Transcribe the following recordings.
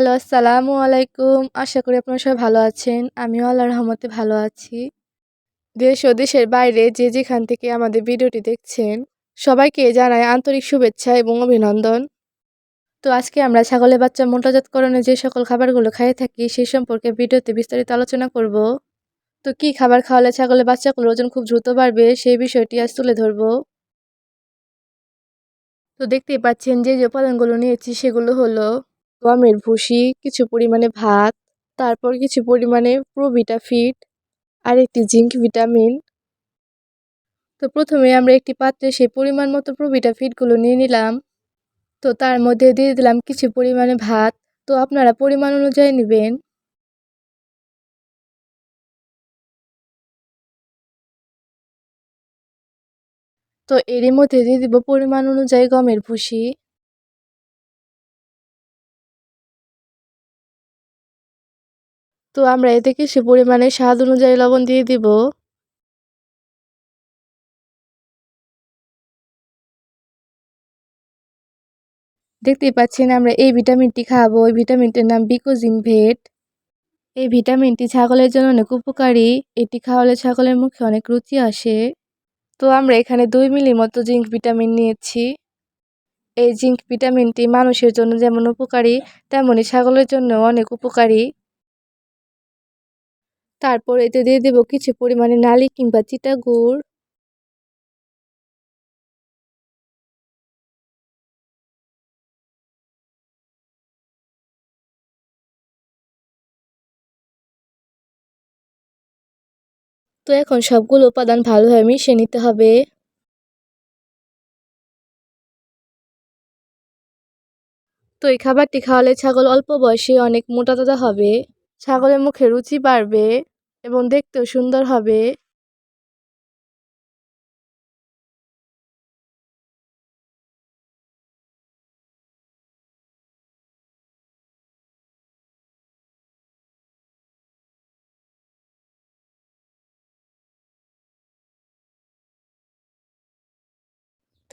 Hello, আসসালামু আলাইকুম। আশা করি আপনারা সবাই ভালো আছেন। আমিও আল্লাহর রহমতে ভালো আছি। দেশ ও দেশের বাইরে যে যেখান থেকে আমাদের ভিডিওটি দেখছেন, সবাইকে জানাই আন্তরিক শুভেচ্ছা এবং অভিনন্দন। তো আজকে আমরা ছাগলের বাচ্চা মোটাজাতকরণে যে সকল খাবারগুলো খাইয়ে থাকি, সেই সম্পর্কে ভিডিওতে বিস্তারিত আলোচনা করব। তো কি খাবার খাওয়ালে ছাগলের বাচ্চাগুলোর ওজন খুব দ্রুত বাড়বে, সেই বিষয়টি আজ তুলে ধরব। তো দেখতেই পাচ্ছেন, যে যে উপাদানগুলো নিয়েছি সেগুলো হলো গমের ভুসি কিছু পরিমাণে ভাত, তারপর কিছু পরিমাণে প্রোভিটা ফিট আর একটি জিঙ্ক ভিটামিন। তো প্রথমে আমরা একটি পাত্রে সেই পরিমাণ মতো প্রোভিটা ফিটগুলো নিয়ে নিলাম। তো তার মধ্যে দিয়ে দিলাম কিছু পরিমাণে ভাত। তো আপনারা পরিমাণ অনুযায়ী নেবেন। তো এরই মধ্যে দিয়ে দিব পরিমাণ অনুযায়ী গমের ভুসি। তো আমরা এতে কিছু পরিমাণে স্বাদ অনুযায়ী লবণ দিয়ে দিব। দেখতেই পাচ্ছেন আমরা এই ভিটামিনটি খাব, ওই ভিটামিনটির নাম বিকোজিন ভেট। এই ভিটামিনটি ছাগলের জন্য অনেক উপকারী, এটি খাওয়ালে ছাগলের মুখে অনেক রুচি আসে। তো আমরা এখানে দুই মিলি মতো জিঙ্ক ভিটামিন নিয়েছি। এই জিঙ্ক ভিটামিনটি মানুষের জন্য যেমন উপকারী তেমনই ছাগলের জন্য অনেক উপকারী। তারপর এতে দিয়ে দেব কিছু পরিমাণে নালি কিংবা চিটা গুড়। তো এখন সবগুলো উপাদান ভালোভাবে মিশিয়ে নিতে হবে। তো এই খাবারটি খাওয়ালে ছাগল অল্প বয়সে অনেক মোটা তাজা হবে। ছাগলের মুখে রুচি বাড়বে। এবং দেখতেও সুন্দর হবে।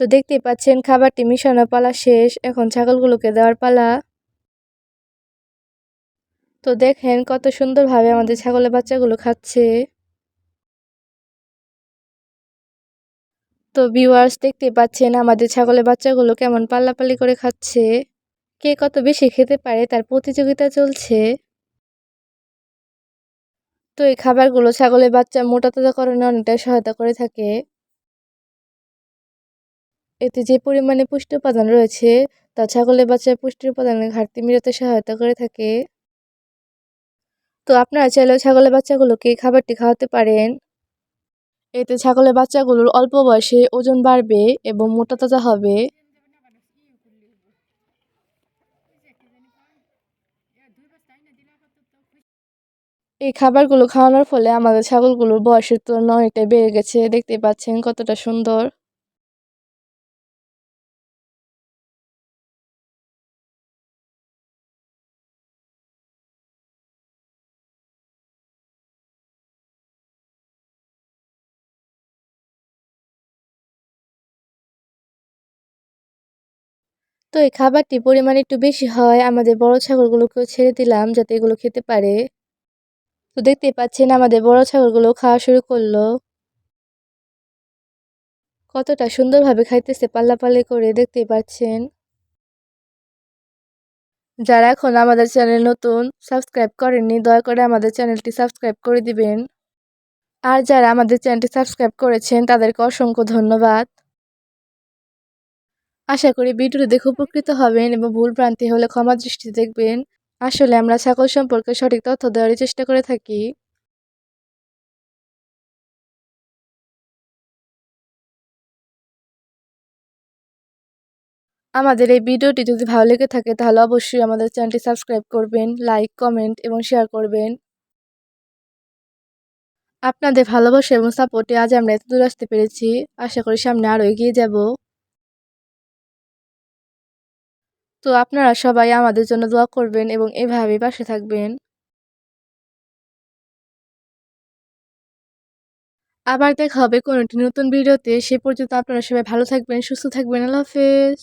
তো দেখতেই পাচ্ছেন, খাবারটি মিশানো পালা শেষ। এখন ছাগলগুলোকে দেওয়ার পালা। তো দেখেন কত সুন্দরভাবে আমাদের ছাগলের বাচ্চাগুলো খাচ্ছে। তো ভিউয়ার্স দেখতে পাচ্ছেন আমাদের ছাগলের বাচ্চাগুলো কেমন পাল্লাপাল্লি করে খাচ্ছে। কে কত বেশি খেতে পারে তার প্রতিযোগিতা চলছে। তো এই খাবারগুলো ছাগলের বাচ্চা মোটা তাজাকরণে অনেকটাই সহায়তা করে থাকে। এতে যে পরিমাণে পুষ্টি উপাদান রয়েছে, তা ছাগলের বাচ্চার পুষ্টি উপাদানের ঘাটতি মেটাতে সহায়তা করে থাকে। তো আপনারা চাইলেও ছাগলের বাচ্চাগুলোকে এই খাবারটি খাওয়াতে পারেন। এতে ছাগলের বাচ্চাগুলোর অল্প বয়সে ওজন বাড়বে এবং মোটা তাজা হবে। এই খাবারগুলো খাওয়ানোর ফলে আমাদের ছাগলগুলোর বয়সের তুলনায় অনেকটাই বেড়ে গেছে। দেখতে পাচ্ছেন কতটা সুন্দর। তো এই খাবারটি পরিমাণ একটু বেশি হয়, আমাদের বড় ছাগলগুলোকেও ছেড়ে দিলাম যাতে এগুলো খেতে পারে। তো দেখতেই পাচ্ছেন আমাদের বড় ছাগলগুলো খাওয়া শুরু করল। কতটা সুন্দরভাবে খাইতেছে পাল্লাপাল্লি করে দেখতেই পাচ্ছেন। যারা এখন আমাদের চ্যানেল নতুন, সাবস্ক্রাইব করেননি, দয়া করে আমাদের চ্যানেলটি সাবস্ক্রাইব করে দিবেন। আর যারা আমাদের চ্যানেলটি সাবস্ক্রাইব করেছেন, তাদেরকে অসংখ্য ধন্যবাদ। আশা করি ভিডিওটি দেখে উপকৃত হবেন এবং ভুল ভ্রান্তি হলে ক্ষমা দৃষ্টি দেখবেন। আসলে আমরা ছাগল সম্পর্কে সঠিক তথ্য দেওয়ারই চেষ্টা করে থাকি। আমাদের এই ভিডিওটি যদি ভালো লেগে থাকে তাহলে অবশ্যই আমাদের চ্যানেলটি সাবস্ক্রাইব করবেন, লাইক, কমেন্ট এবং শেয়ার করবেন। আপনাদের ভালোবাসা এবং সাপোর্টে আজ আমরা এত দূর আসতে পেরেছি। আশা করি সামনে আরও এগিয়ে যাব। তো আপনারা সবাই আমাদের জন্য দোয়া করবেন এবং এভাবে পাশে থাকবেন। আবার দেখা হবে কোনো একটি নতুন ভিডিওতে। সে পর্যন্ত আপনারা সবাই ভালো থাকবেন, সুস্থ থাকবেন। আল্লাহ হাফেজ।